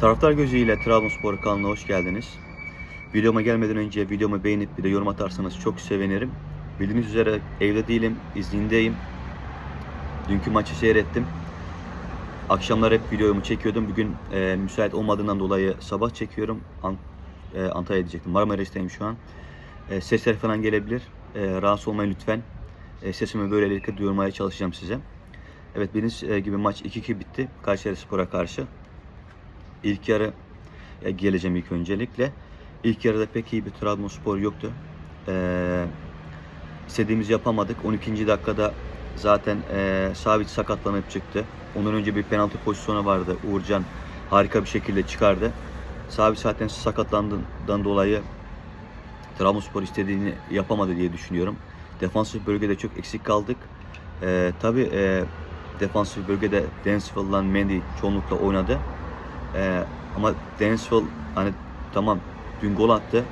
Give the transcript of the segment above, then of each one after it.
Taraftar gözüyle Trabzonspor kanalına hoş geldiniz. Videoma gelmeden önce videomu beğenip bir de yorum atarsanız çok sevinirim. Bildiğiniz üzere evde değilim, izindeyim. Dünkü maçı seyrettim. Akşamlar hep videomu çekiyordum. Bugün e, müsait olmadığından dolayı sabah çekiyorum. An, e, Antalya'ya diyecektim. Marmaris'teyim şu an. E, sesler falan gelebilir. E, rahatsız olmayın lütfen. E, sesimi böylelikle duyurmaya çalışacağım size. Evet bildiğiniz e, gibi maç 2-2 bitti. Kayseri Spor'a karşı. İlk yarı e, geleceğim ilk öncelikle. İlk yarıda pek iyi bir Trabzonspor yoktu. Ee, istediğimizi yapamadık. 12. dakikada zaten e, Savic sakatlanıp çıktı. Ondan önce bir penaltı pozisyonu vardı. Uğurcan harika bir şekilde çıkardı. Savic zaten sakatlandığından dolayı Trabzonspor istediğini yapamadı diye düşünüyorum. Defansif bölgede çok eksik kaldık. Ee, tabii e, defansif bölgede Densville'la Mendy çoğunlukla oynadı. Ee, ama Densville hani tamam dün gol attı.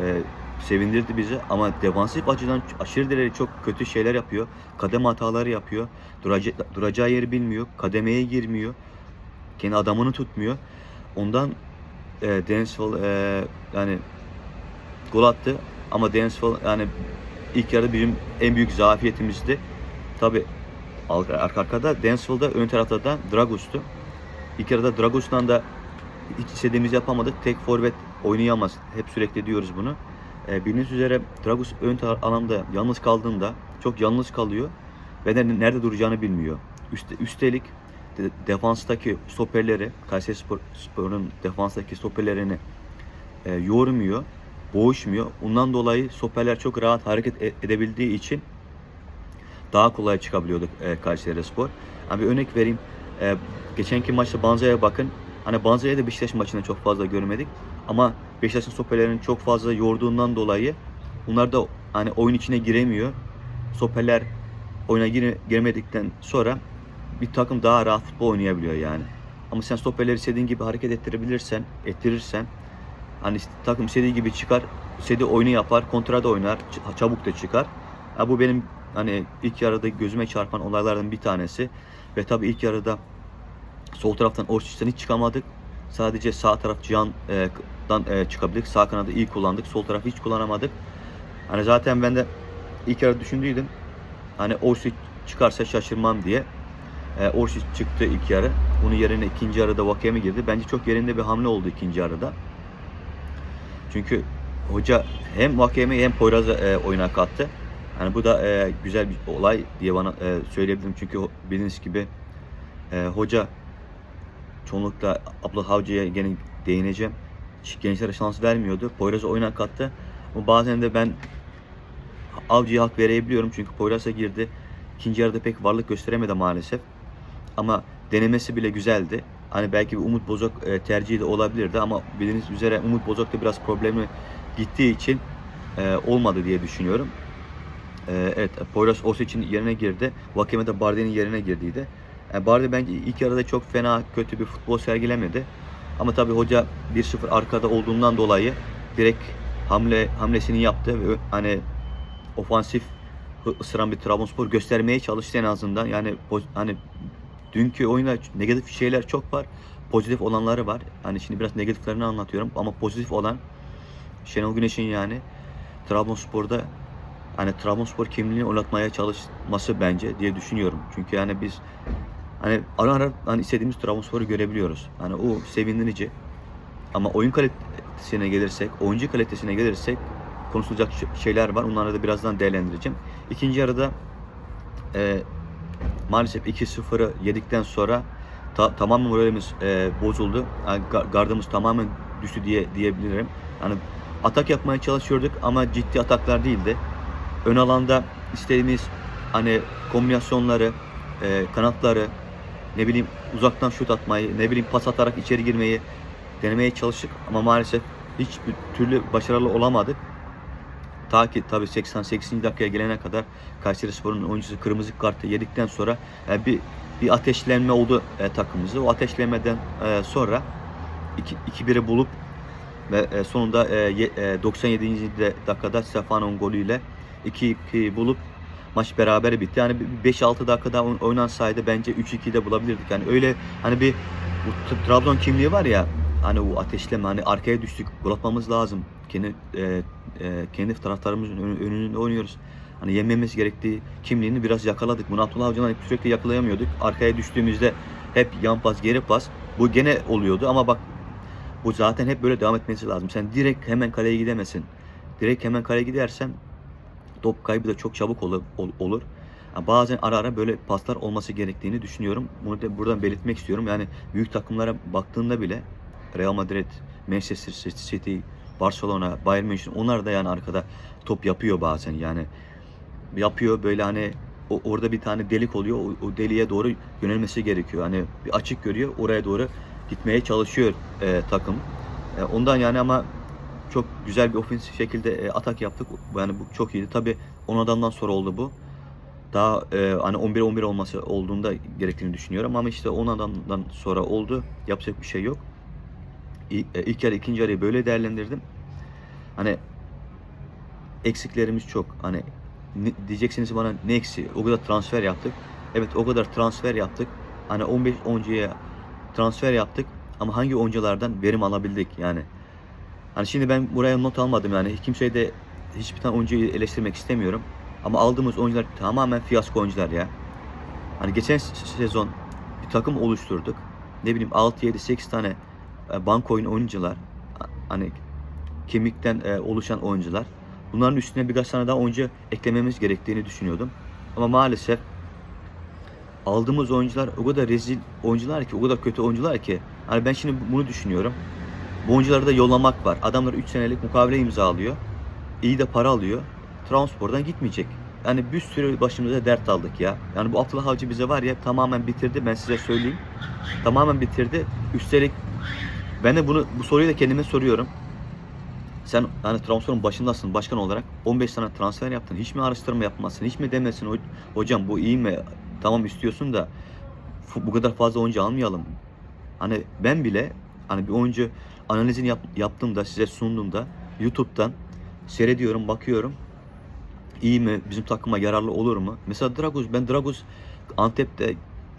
Ee, sevindirdi bizi ama defansif açıdan aşırı derece çok kötü şeyler yapıyor. Kademe hataları yapıyor. Duraca, duracağı yeri bilmiyor. Kademeye girmiyor. Kendi adamını tutmuyor. Ondan e, Densville e, yani gol attı ama Densville yani ilk yarıda bizim en büyük zafiyetimizdi. Tabi arka arkada Densville'da ön tarafta da Dragus'tu. İlk yarıda Dragos'tan da hiç istediğimizi yapamadık. Tek forvet oynayamaz. Hep sürekli diyoruz bunu. E, bildiğiniz üzere Dragos ön alanda yalnız kaldığında çok yalnız kalıyor ve de nerede duracağını bilmiyor. Üste, üstelik de- defanstaki stoperleri, Kayseri Spor, Spor'un defanstaki stoperlerini e, yormuyor, boğuşmuyor. Ondan dolayı stoperler çok rahat hareket e- edebildiği için daha kolay çıkabiliyorduk e, Kayseri Spor. Hani bir örnek vereyim. E, geçenki maçta Banza'ya bakın. Hani Banza'ya da Beşiktaş maçında çok fazla görmedik. Ama Beşiktaş'ın stoperlerini çok fazla yorduğundan dolayı bunlar da hani oyun içine giremiyor. Stoperler oyuna gire, girmedikten sonra bir takım daha rahat futbol oynayabiliyor yani. Ama sen stoperleri istediğin gibi hareket ettirebilirsen, ettirirsen hani takım istediği gibi çıkar, istediği oyunu yapar, kontrada oynar, ç- çabuk da çıkar. Ha, bu benim hani ilk yarıda gözüme çarpan olaylardan bir tanesi. Ve tabii ilk yarıda sol taraftan Orçiç'ten hiç çıkamadık. Sadece sağ taraf Cihan'dan e, çıkabildik. Sağ kanadı iyi kullandık. Sol tarafı hiç kullanamadık. Hani zaten ben de ilk yarı düşündüydüm. Hani Orçiç çıkarsa şaşırmam diye. E, Orçiç çıktı ilk yarı. Bunun yerine ikinci yarıda Vakemi girdi. Bence çok yerinde bir hamle oldu ikinci yarıda. Çünkü hoca hem Vakemi hem Poyraz'ı e, oyuna kattı. Yani bu da e, güzel bir olay diye bana e, söyleyebilirim. Çünkü bildiğiniz gibi e, hoca çoğunlukla Abdullah Avcı'ya gene değineceğim. Gençlere şans vermiyordu. Poyraz'ı oyuna kattı. Ama bazen de ben Avcı'ya hak verebiliyorum. Çünkü Poyraz'a girdi. İkinci yarıda pek varlık gösteremedi maalesef. Ama denemesi bile güzeldi. Hani belki bir Umut Bozok e, tercihi de olabilirdi ama bildiğiniz üzere Umut Bozok da biraz problemi gittiği için e, olmadı diye düşünüyorum. E, evet Poyraz Osic'in yerine girdi. Vakeme de Bardi'nin yerine girdiydi. Yani Bardi bence ilk yarıda çok fena kötü bir futbol sergilemedi. Ama tabii hoca 1-0 arkada olduğundan dolayı direkt hamle hamlesini yaptı ve hani ofansif ısıran bir Trabzonspor göstermeye çalıştı en azından. Yani hani dünkü oyunda negatif şeyler çok var. Pozitif olanları var. Hani şimdi biraz negatiflerini anlatıyorum ama pozitif olan Şenol Güneş'in yani Trabzonspor'da hani Trabzonspor kimliğini oynatmaya çalışması bence diye düşünüyorum. Çünkü yani biz hani ara ara hani istediğimiz Trabzonspor'u görebiliyoruz. Hani o sevindirici. Ama oyun kalitesine gelirsek, oyuncu kalitesine gelirsek konuşulacak şeyler var. Onları da birazdan değerlendireceğim. İkinci yarıda e, maalesef 2-0'ı yedikten sonra ta- tamamen moralimiz e, bozuldu. Yani ga- gardımız tamamen düştü diye diyebilirim. Yani atak yapmaya çalışıyorduk ama ciddi ataklar değildi. Ön alanda istediğimiz hani kombinasyonları, e, kanatları, ne bileyim uzaktan şut atmayı, ne bileyim pas atarak içeri girmeyi denemeye çalıştık ama maalesef hiçbir türlü başarılı olamadık. Ta ki tabii 88. dakikaya gelene kadar Kayseri Spor'un oyuncusu kırmızı kartı yedikten sonra e, bir bir ateşlenme oldu e, takımımızda. O ateşlenmeden e, sonra 2-1'i bulup ve e, sonunda e, ye- e, 97. de- dakikada Stefano'nun golüyle 2-2 bulup maç beraber bitti. Yani bir 5-6 dakika daha oyn- oynansaydı bence 3-2'de bulabilirdik. Yani öyle hani bir bu Trabzon kimliği var ya hani o ateşleme hani arkaya düştük gol atmamız lazım. Kendi e, e, kendi taraftarımızın ön- önünde oynuyoruz. Hani yenmemiz gerektiği kimliğini biraz yakaladık. Bunu Abdullah Avcı'dan sürekli yakalayamıyorduk. Arkaya düştüğümüzde hep yan pas, geri pas. Bu gene oluyordu ama bak bu zaten hep böyle devam etmesi lazım. Sen direkt hemen kaleye gidemesin. Direkt hemen kaleye gidersen top kaybı da çok çabuk olur. ol- olur. Yani bazen ara ara böyle paslar olması gerektiğini düşünüyorum. Bunu da buradan belirtmek istiyorum. Yani büyük takımlara baktığında bile Real Madrid, Manchester City, Barcelona, Bayern München onlar da yani arkada top yapıyor bazen yani. Yapıyor böyle hani o, orada bir tane delik oluyor. O, o deliğe doğru yönelmesi gerekiyor. Hani bir açık görüyor. Oraya doğru gitmeye çalışıyor e, takım. E, ondan yani ama çok güzel bir ofensif şekilde e, atak yaptık. Yani bu çok iyiydi. Tabii 10 adamdan sonra oldu bu. Daha e, hani 11-11 olması olduğunda gerektiğini düşünüyorum ama işte 10 adamdan sonra oldu. Yapacak bir şey yok. İlk, e, ilk yarı ikinci yarıyı böyle değerlendirdim. Hani eksiklerimiz çok. Hani ne, diyeceksiniz bana ne eksi? O kadar transfer yaptık. Evet o kadar transfer yaptık. Hani 15 oyuncuya transfer yaptık ama hangi oyunculardan verim alabildik yani. Hani şimdi ben buraya not almadım yani kimseyi de hiçbir tane oyuncuyu eleştirmek istemiyorum. Ama aldığımız oyuncular tamamen fiyasko oyuncular ya. Hani geçen sezon bir takım oluşturduk. Ne bileyim 6 7 8 tane e, bank oyun oyuncular. Hani kemikten e, oluşan oyuncular. Bunların üstüne birkaç tane daha oyuncu eklememiz gerektiğini düşünüyordum. Ama maalesef aldığımız oyuncular o kadar rezil oyuncular ki, o kadar kötü oyuncular ki. Hani ben şimdi bunu düşünüyorum. Bu oyuncuları da yollamak var. Adamlar 3 senelik mukavele imzalıyor. İyi de para alıyor. Transpordan gitmeyecek. Yani bir sürü başımıza dert aldık ya. Yani bu Abdullah Avcı bize var ya tamamen bitirdi ben size söyleyeyim. Tamamen bitirdi. Üstelik ben de bunu bu soruyu da kendime soruyorum. Sen hani Trabzon'un başındasın başkan olarak 15 tane transfer yaptın. Hiç mi araştırma yapmazsın? Hiç mi demesin "Ho- hocam bu iyi mi? Tamam istiyorsun da bu kadar fazla oyuncu almayalım. Hani ben bile hani bir oyuncu analizini yap, yaptığımda size sunduğumda YouTube'dan seyrediyorum, bakıyorum. İyi mi? Bizim takıma yararlı olur mu? Mesela Dragos, ben Dragos Antep'te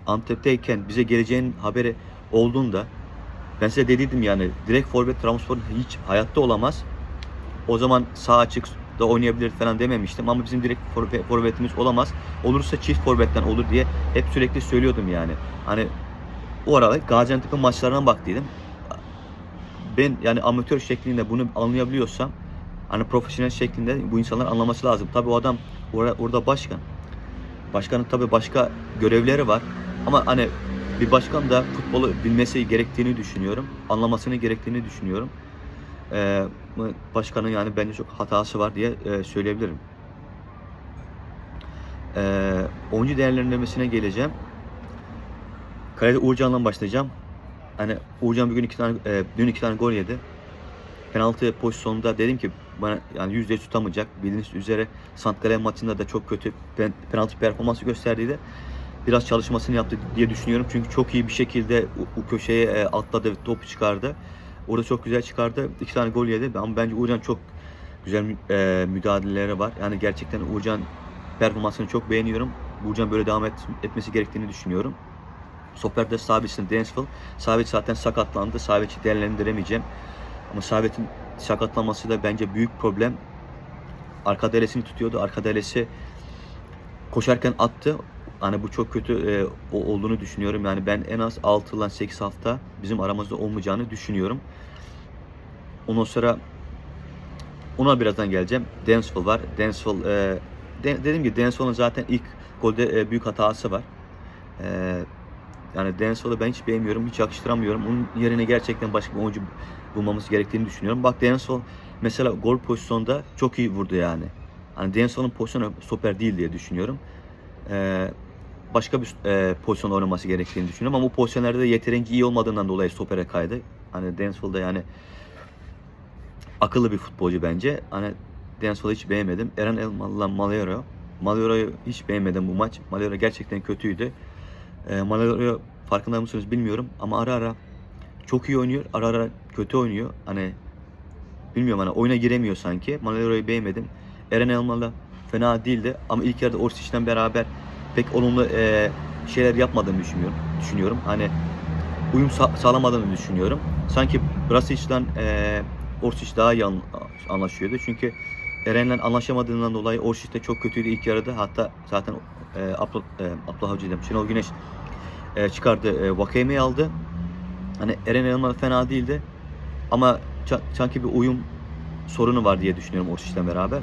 Antep'teyken bize geleceğin haberi olduğunda ben size dediydim yani direkt forvet transfer hiç hayatta olamaz. O zaman sağ açık da oynayabilir falan dememiştim ama bizim direkt forve- forvetimiz olamaz. Olursa çift forvetten olur diye hep sürekli söylüyordum yani. Hani o arada Gaziantep'in maçlarına baktıydım. Ben yani amatör şeklinde bunu anlayabiliyorsam hani profesyonel şeklinde bu insanlar anlaması lazım. Tabii o adam orada, başkan. Başkanın tabii başka görevleri var. Ama hani bir başkan da futbolu bilmesi gerektiğini düşünüyorum. Anlamasını gerektiğini düşünüyorum. Ee, başkanın yani bence çok hatası var diye e, söyleyebilirim. Ee, oyuncu değerlendirmesine geleceğim. Kalede Uğurcan'la başlayacağım. Hani Uğurcan bugün iki tane, e, dün iki tane gol yedi. Penaltı pozisyonunda dedim ki bana yani yüzde yüz tutamayacak. Bildiğiniz üzere Santkale maçında da çok kötü pen- penaltı performansı gösterdiydi. Biraz çalışmasını yaptı diye düşünüyorum. Çünkü çok iyi bir şekilde o köşeye e, atladı topu çıkardı. Orada çok güzel çıkardı. İki tane gol yedi. Ama bence Uğurcan çok güzel e, müdahaleleri var. Yani gerçekten Uğurcan performansını çok beğeniyorum. Uğurcan böyle devam et, etmesi gerektiğini düşünüyorum. Stoper'de Sabit'in Dansville. Sabit zaten sakatlandı. Sabit'i değerlendiremeyeceğim. Ama Sabit'in sakatlanması da bence büyük problem. Arka delesini tutuyordu. Arka delesi koşarken attı. Hani bu çok kötü e, olduğunu düşünüyorum. Yani ben en az 6 ile 8 hafta bizim aramızda olmayacağını düşünüyorum. Ondan sonra ona birazdan geleceğim. Dansville var. Dansville e, de, dediğim gibi Dansville'ın zaten ilk golde e, büyük hatası var. E, yani Dansville'ı ben hiç beğenmiyorum, hiç yakıştıramıyorum. Onun yerine gerçekten başka bir oyuncu bulmamız gerektiğini düşünüyorum. Bak Dansville mesela gol pozisyonda çok iyi vurdu yani. Hani Dansville'ın pozisyonu stoper değil diye düşünüyorum. Ee, başka bir e, pozisyon oynaması gerektiğini düşünüyorum ama bu pozisyonlarda da yeterince iyi olmadığından dolayı stopere kaydı. Hani Dansville da yani akıllı bir futbolcu bence. Hani Dansville'ı hiç beğenmedim. Eren Elmalı'la Malero. Malero'yu hiç beğenmedim bu maç. Malero gerçekten kötüydü. E, Malero farkında mısınız bilmiyorum ama ara ara çok iyi oynuyor, ara ara kötü oynuyor. Hani bilmiyorum hani oyuna giremiyor sanki. Malero'yu beğenmedim. Eren Elmalı fena değildi ama ilk yarıda Orsic'den beraber pek olumlu e, şeyler yapmadığını düşünüyorum. Düşünüyorum. Hani uyum sa- sağlamadığını düşünüyorum. Sanki Brasic'den e, Orsic daha iyi an- anlaşıyordu. Çünkü Eren'le anlaşamadığından dolayı Orsic de çok kötüydü ilk yarıda. Hatta zaten e, Abdullah, e, Abdullah Hoca. Şenol Güneş e, çıkardı. E, Vakayeme'yi aldı. Hani Eren Elmalı fena değildi. Ama sanki bir uyum sorunu var diye düşünüyorum Orsic'le beraber.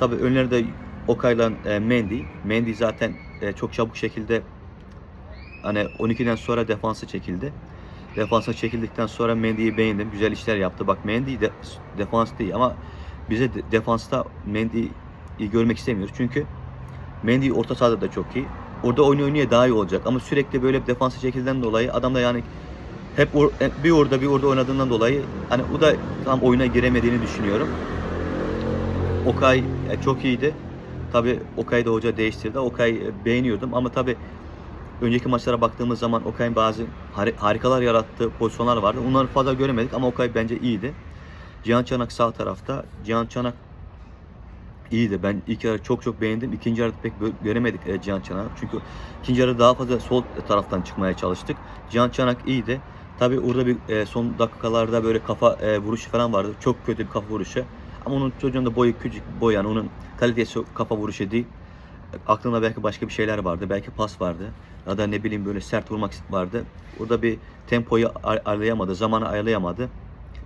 Tabii önlerinde Okay'la e, Mendy. Mendy zaten e, çok çabuk şekilde hani 12'den sonra defansa çekildi. Defansa çekildikten sonra Mendy'yi beğendim. Güzel işler yaptı. Bak Mendy de, defans değil ama bize de, defansta Mendy'yi görmek istemiyoruz. Çünkü Mendy orta sahada da çok iyi. Orada oynuyor oynaya daha iyi olacak. Ama sürekli böyle defansa çekilden dolayı adam da yani hep or- bir orada bir orada oynadığından dolayı hani o da tam oyuna giremediğini düşünüyorum. Okay e, çok iyiydi. Tabi Okay'ı da hoca değiştirdi. Okay e, beğeniyordum ama tabi önceki maçlara baktığımız zaman Okay'ın bazı hari- harikalar yarattığı pozisyonlar vardı. Onları fazla göremedik ama Okay bence iyiydi. Cihan Çanak sağ tarafta. Cihan Çanak iyiydi. Ben ilk yarı çok çok beğendim. İkinci yarıda pek göremedik e, Cihan Çanak'ı. Çünkü ikinci yarı daha fazla sol taraftan çıkmaya çalıştık. Cihan Çanak iyiydi. Tabi orada bir e, son dakikalarda böyle kafa e, vuruşu falan vardı. Çok kötü bir kafa vuruşu. Ama onun çocuğun da boyu küçük boy yani onun kalitesi kafa vuruşu değil. Aklında belki başka bir şeyler vardı. Belki pas vardı. Ya da ne bileyim böyle sert vurmak vardı. Orada bir tempoyu ay- ayarlayamadı. Zamanı ayarlayamadı.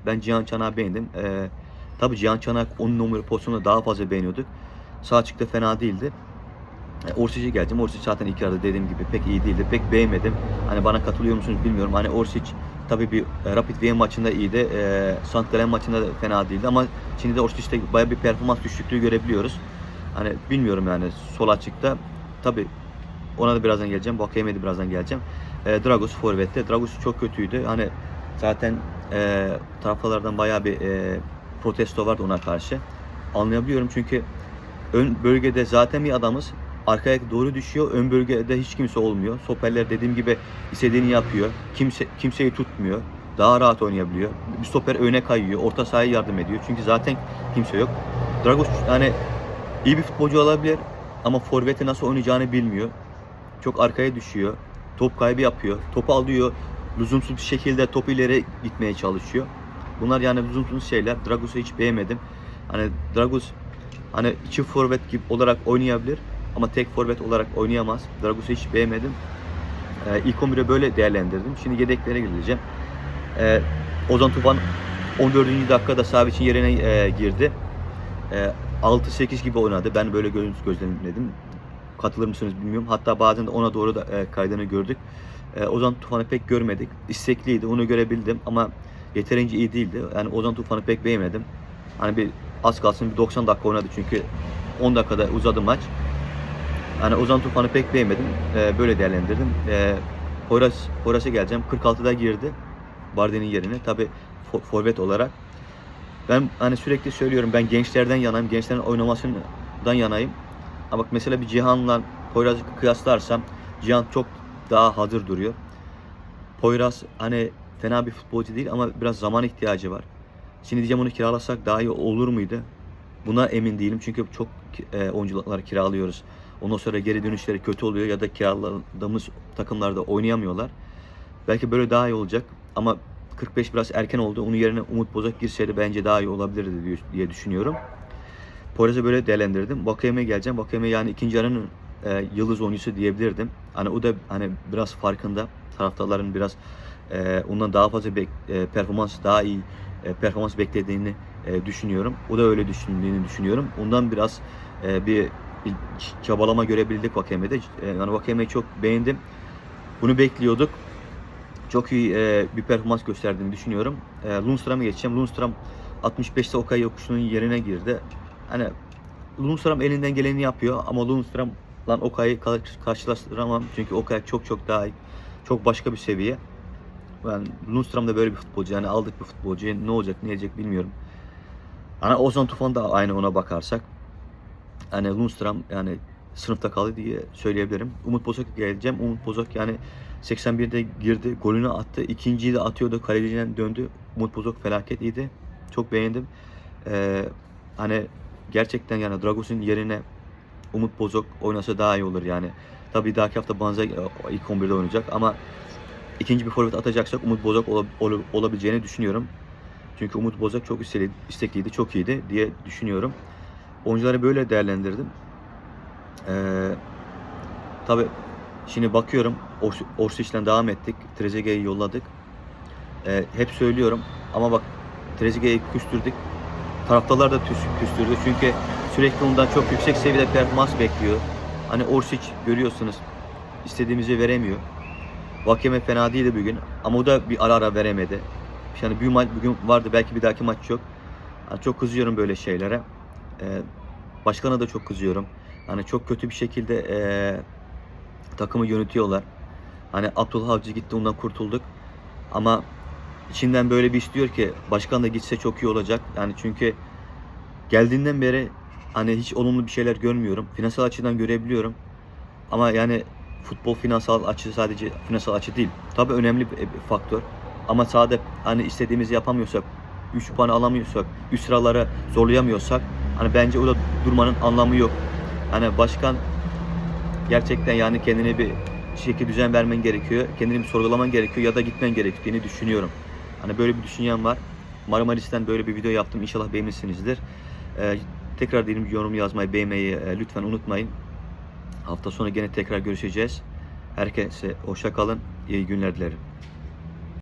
Ben Cihan Çanak'ı beğendim. Ee, tabii Cihan Çanak 10 numara pozisyonunu daha fazla beğeniyorduk. Sağ açıkta fena değildi. E, Orsic'e geleceğim. Orsic zaten ilk yarıda dediğim gibi pek iyi değildi. Pek beğenmedim. Hani bana katılıyor musunuz bilmiyorum. Hani Orsic tabii bir e, Rapid Wien maçında iyiydi. E, St. Gallen maçında da fena değildi ama şimdi de Orsic'te bayağı bir performans düşüklüğü görebiliyoruz. Hani bilmiyorum yani sol açıkta. Tabii ona da birazdan geleceğim. Vakayeme'ye de birazdan geleceğim. E, Dragos forvette. Dragos çok kötüydü. Hani zaten e, taraftarlardan bayağı bir e, protesto vardı ona karşı. Anlayabiliyorum çünkü ön bölgede zaten bir adamız arkaya doğru düşüyor. Ön bölgede hiç kimse olmuyor. Stoperler dediğim gibi istediğini yapıyor. Kimse kimseyi tutmuyor. Daha rahat oynayabiliyor. Bir stoper öne kayıyor. Orta sahaya yardım ediyor. Çünkü zaten kimse yok. Dragos yani iyi bir futbolcu olabilir ama forveti nasıl oynayacağını bilmiyor. Çok arkaya düşüyor. Top kaybı yapıyor. Topu alıyor. Lüzumsuz bir şekilde top ileri gitmeye çalışıyor. Bunlar yani lüzumsuz şeyler. Dragos'u hiç beğenmedim. Hani Dragos hani çift forvet gibi olarak oynayabilir ama tek forvet olarak oynayamaz. Dragos'u hiç beğenmedim. Ee, ilk 11'e böyle değerlendirdim. Şimdi yedeklere gireceğim. Ee, Ozan Tufan 14. dakikada Savic'in yerine e, girdi. E, 6-8 gibi oynadı. Ben böyle göz, gözlemledim. Katılır mısınız bilmiyorum. Hatta bazen de ona doğru da e, kaydını gördük. E, Ozan Tufan'ı pek görmedik. İstekliydi. Onu görebildim ama yeterince iyi değildi. Yani Ozan Tufan'ı pek beğenmedim. Hani bir az kalsın bir 90 dakika oynadı çünkü 10 dakikada uzadı maç. Yani Ozan Tufan'ı pek beğenmedim. E, böyle değerlendirdim. E, Poyraz, Poyraz'a geleceğim. 46'da girdi. Bardi'nin yerine. Tabi forvet olarak. Ben hani sürekli söylüyorum ben gençlerden yanayım. Gençlerin oynamasından yanayım. Ama bak mesela bir Cihan'la Poyraz'ı kıyaslarsam Cihan çok daha hazır duruyor. Poyraz hani fena bir futbolcu değil ama biraz zaman ihtiyacı var. Şimdi diyeceğim onu kiralasak daha iyi olur muydu? Buna emin değilim çünkü çok e, oyuncuları kiralıyoruz. Ondan sonra geri dönüşleri kötü oluyor ya da kiraladığımız takımlarda oynayamıyorlar. Belki böyle daha iyi olacak ama 45 biraz erken oldu. Onun yerine Umut Bozak girseydi bence daha iyi olabilirdi diye düşünüyorum. Poyraz'ı böyle değerlendirdim. Vakayeme'ye geleceğim. Vakayeme yani ikinci yarının e, yıldız oyuncusu diyebilirdim. Hani o da hani biraz farkında. Taraftarların biraz e, ondan daha fazla bek- e, performans daha iyi e, performans beklediğini e, düşünüyorum. O da öyle düşündüğünü düşünüyorum. Ondan biraz e, bir, bir çabalama görebildik Vakayeme'de. E, yani Vakayeme'yi çok beğendim. Bunu bekliyorduk. Çok iyi e, bir performans gösterdiğini düşünüyorum. E, Lundström'e geçeceğim. Lundström 65'te Okay Yokuşlu'nun yerine girdi. Hani Lundström elinden geleni yapıyor ama Lundström lan Okay'ı kar- karşılaştıramam. Çünkü Okay çok çok daha iyi. Çok başka bir seviye. Ben Lundström de böyle bir futbolcu. Yani aldık bir futbolcu. Ne olacak ne edecek bilmiyorum. Hani Ozan Tufan da aynı ona bakarsak. Hani Lundström yani sınıfta kaldı diye söyleyebilirim. Umut Bozok geleceğim. Umut Bozok yani 81'de girdi. Golünü attı. İkinciyi de atıyordu. Kaleciden döndü. Umut Bozok felaket iyiydi. Çok beğendim. Ee, hani gerçekten yani Dragos'un yerine Umut Bozok oynasa daha iyi olur yani. Tabii dahaki hafta Banza ilk 11'de oynayacak ama ikinci bir forvet atacaksak Umut Bozok ola- ola- olabileceğini düşünüyorum. Çünkü Umut Bozok çok istedi, istekliydi, çok iyiydi diye düşünüyorum. Oyuncuları böyle değerlendirdim. Ee, tabii şimdi bakıyorum Ors Orsic'den devam ettik. Trezeguet'i yolladık. Ee, hep söylüyorum ama bak Trezeguet'i küstürdük. Taraftarlar da küs- küstürdü çünkü sürekli ondan çok yüksek seviyede performans bekliyor. Hani Orsic görüyorsunuz istediğimizi veremiyor. Vakeme fena değildi bugün ama o da bir ara ara veremedi. Yani bir maç bugün vardı belki bir dahaki maç yok. Yani çok kızıyorum böyle şeylere. Ee, başkana da çok kızıyorum. Hani çok kötü bir şekilde ee, takımı yönetiyorlar. Hani Abdullah Avcı gitti ondan kurtulduk. Ama içinden böyle bir istiyor ki başkan da gitse çok iyi olacak. Yani çünkü geldiğinden beri hani hiç olumlu bir şeyler görmüyorum. Finansal açıdan görebiliyorum. Ama yani futbol finansal açı sadece finansal açı değil. Tabii önemli bir bir faktör. Ama sahada hani istediğimizi yapamıyorsak, 3 puan alamıyorsak, üst sıralara zorlayamıyorsak hani bence o da durmanın anlamı yok. Hani başkan gerçekten yani kendine bir şekilde düzen vermen gerekiyor. Kendini bir sorgulaman gerekiyor ya da gitmen gerektiğini düşünüyorum. Hani böyle bir düşüncem var. Marmaris'ten böyle bir video yaptım. İnşallah beğenmişsinizdir. Ee, tekrar diyelim yorum yazmayı, beğenmeyi e, lütfen unutmayın. Hafta sonu gene tekrar görüşeceğiz. Herkese hoşça kalın. İyi günler dilerim.